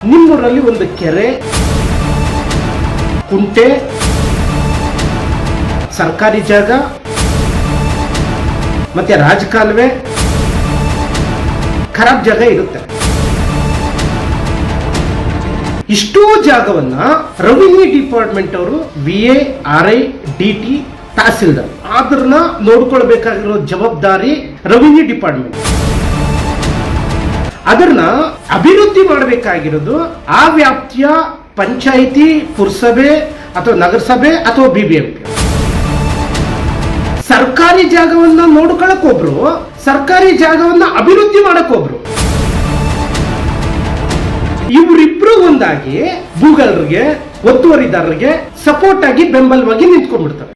ನಿಮ್ಮೂರಲ್ಲಿ ಒಂದು ಕೆರೆ, ಕುಂಟೆ, ಸರ್ಕಾರಿ ಜಾಗ, ಮತ್ತೆ ರಾಜಕಾಲುವೆ, ಖರಾಬ್ ಜಾಗ ಇರುತ್ತೆ. ಇಷ್ಟೋ ಜಾಗವನ್ನ ರೆವಿನ್ಯೂ ಡಿಪಾರ್ಟ್ಮೆಂಟ್ ಅವರು V A, R I, D T tahsildar. ಆದ್ರನ್ನ ನೋಡ್ಕೊಳ್ಬೇಕಾಗಿರೋ ಜವಾಬ್ದಾರಿ ರೆವಿನ್ಯೂ ಡಿಪಾರ್ಟ್ಮೆಂಟ್. ಅದನ್ನ ಅಭಿವೃದ್ಧಿ ಮಾಡಬೇಕಾಗಿರೋದು ಆ ವ್ಯಾಪ್ತಿಯ ಪಂಚಾಯಿತಿ, ಪುರಸಭೆ ಅಥವಾ ನಗರಸಭೆ ಅಥವಾ ಬಿ ಸರ್ಕಾರಿ ಜಾಗವನ್ನ ನೋಡ್ಕೊಳಕ್ ಒಬ್ರು, ಸರ್ಕಾರಿ ಜಾಗವನ್ನ ಅಭಿವೃದ್ಧಿ ಮಾಡಕ್ಕೊಬ್ರು ಇವರಿಬ್ರು ಒಂದಾಗಿ ಭೂಗಲರಿಗೆ ಒತ್ತುವರಿದಾರರಿಗೆ ಸಪೋರ್ಟ್ ಆಗಿ ಬೆಂಬಲವಾಗಿ ನಿಂತ್ಕೊಂಡ್ಬಿಡ್ತಾರೆ.